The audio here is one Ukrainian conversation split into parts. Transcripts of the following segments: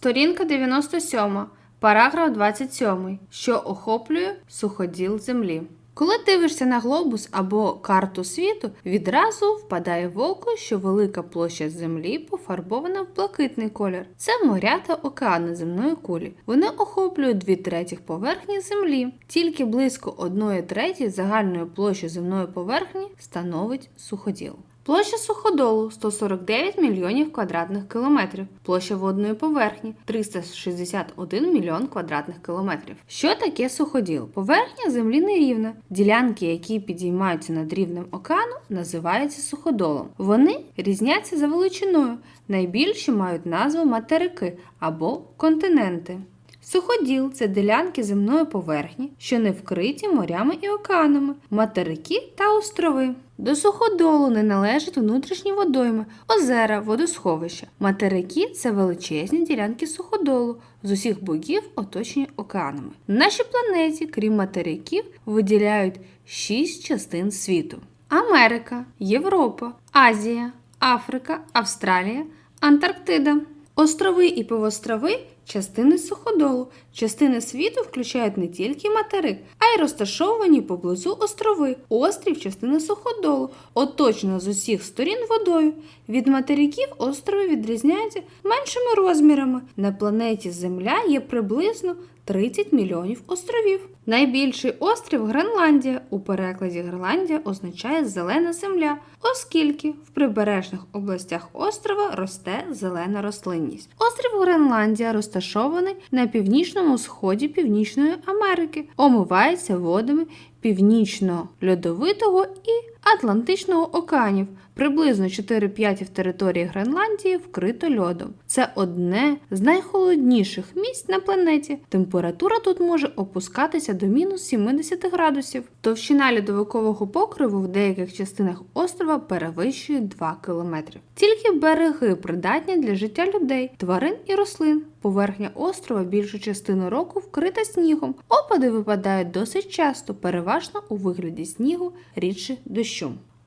Сторінка 97, параграф 27, що охоплює суходіл Землі. Коли дивишся на глобус або карту світу, відразу впадає в око, що велика площа Землі пофарбована в блакитний колір. Це моря та океани земної кулі. Вони охоплюють дві третіх поверхні Землі. Тільки близько одної треті загальної площі земної поверхні становить суходіл. Площа суходолу 149 мільйонів квадратних кілометрів, площа водної поверхні 361 мільйон квадратних кілометрів. Що таке суходіл? Поверхня землі нерівна. Ділянки, які підіймаються над рівнем океану, називаються суходолом. Вони різняться за величиною. Найбільші мають назву материки або континенти. Суходіл це ділянки земної поверхні, що не вкриті морями і океанами, материки та острови. До суходолу не належать внутрішні водойми, озера, водосховища. Материки це величезні ділянки суходолу, з усіх боків оточені океанами. На нашій планеті, крім материків, виділяють шість частин світу: Америка, Європа, Азія, Африка, Австралія, Антарктида. Острови і півострови частини суходолу. Частини світу включають не тільки материк, а й розташовані поблизу острови. Острів частина суходолу, оточена з усіх сторін водою. Від материків острови відрізняються меншими розмірами. На планеті Земля є приблизно 30 мільйонів островів. Найбільший острів Гренландія. У перекладі Гренландія означає зелена земля, оскільки в прибережних областях острова росте зелена рослинність. Острів Гренландія розташований на північному сході Північної Америки, омивається водами північно-льодовитого і Атлантичного океанів. Приблизно 4 п'ятів території Гренландії вкрито льодом. Це одне з найхолодніших місць на планеті. Температура тут може опускатися до мінус 70 градусів. Товщина льодовикового покриву в деяких частинах острова перевищує 2 кілометри. Тільки береги придатні для життя людей, тварин і рослин. Поверхня острова більшу частину року вкрита снігом. Опади випадають досить часто, переважно у вигляді снігу, рідше дощу.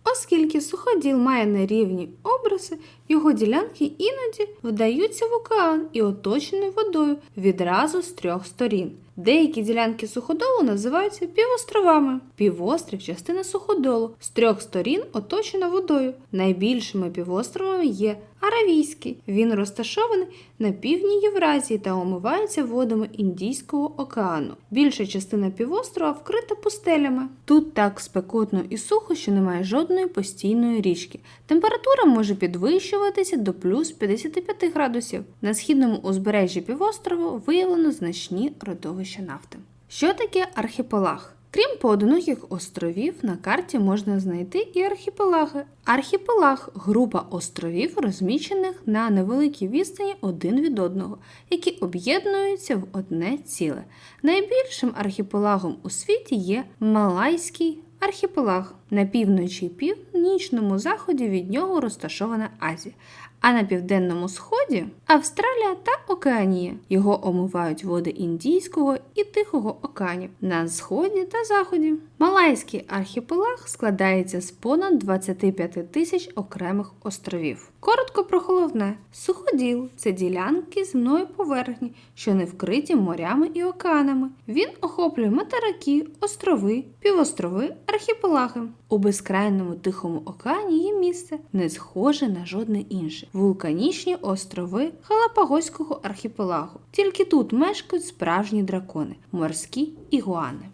Оскільки суходіл має нерівні обриси, його ділянки іноді вдаються в океан і оточені водою відразу з трьох сторін. Деякі ділянки суходолу називаються півостровами. Півострів частина суходолу з трьох сторін оточена водою. Найбільшими півостровами є Аравійський. Він розташований на півдні Євразії та омивається водами Індійського океану. Більша частина півострова вкрита пустелями. Тут так спекотно і сухо, що немає жодної постійної річки. Температура може підвищуватися до плюс 55 градусів. На східному узбережжі півострову виявлено значні родовища нафти. Що таке архіпелаг? Крім поодиноких островів, на карті можна знайти і архіпелаги. Архіпелаг група островів, розміщених на невеликій відстані один від одного, які об'єднуються в одне ціле. Найбільшим архіпелагом у світі є Малайський архіпелаг. На півночі і північному заході від нього розташована Азія, а на південному сході Австралія та Океанія. Його омивають води Індійського і Тихого океанів на сході та заході. Малайський архіпелаг складається з понад 25 тисяч окремих островів. Коротко про головне: суходіл це ділянки земної поверхні, що не вкриті морями і океанами. Він охоплює материки, острови, півострови, архіпелаги. У безкрайному тихому океані є місце, не схоже на жодне інше вулканічні острови Галапагоського архіпелагу. Тільки тут мешкають справжні дракони морські ігуани.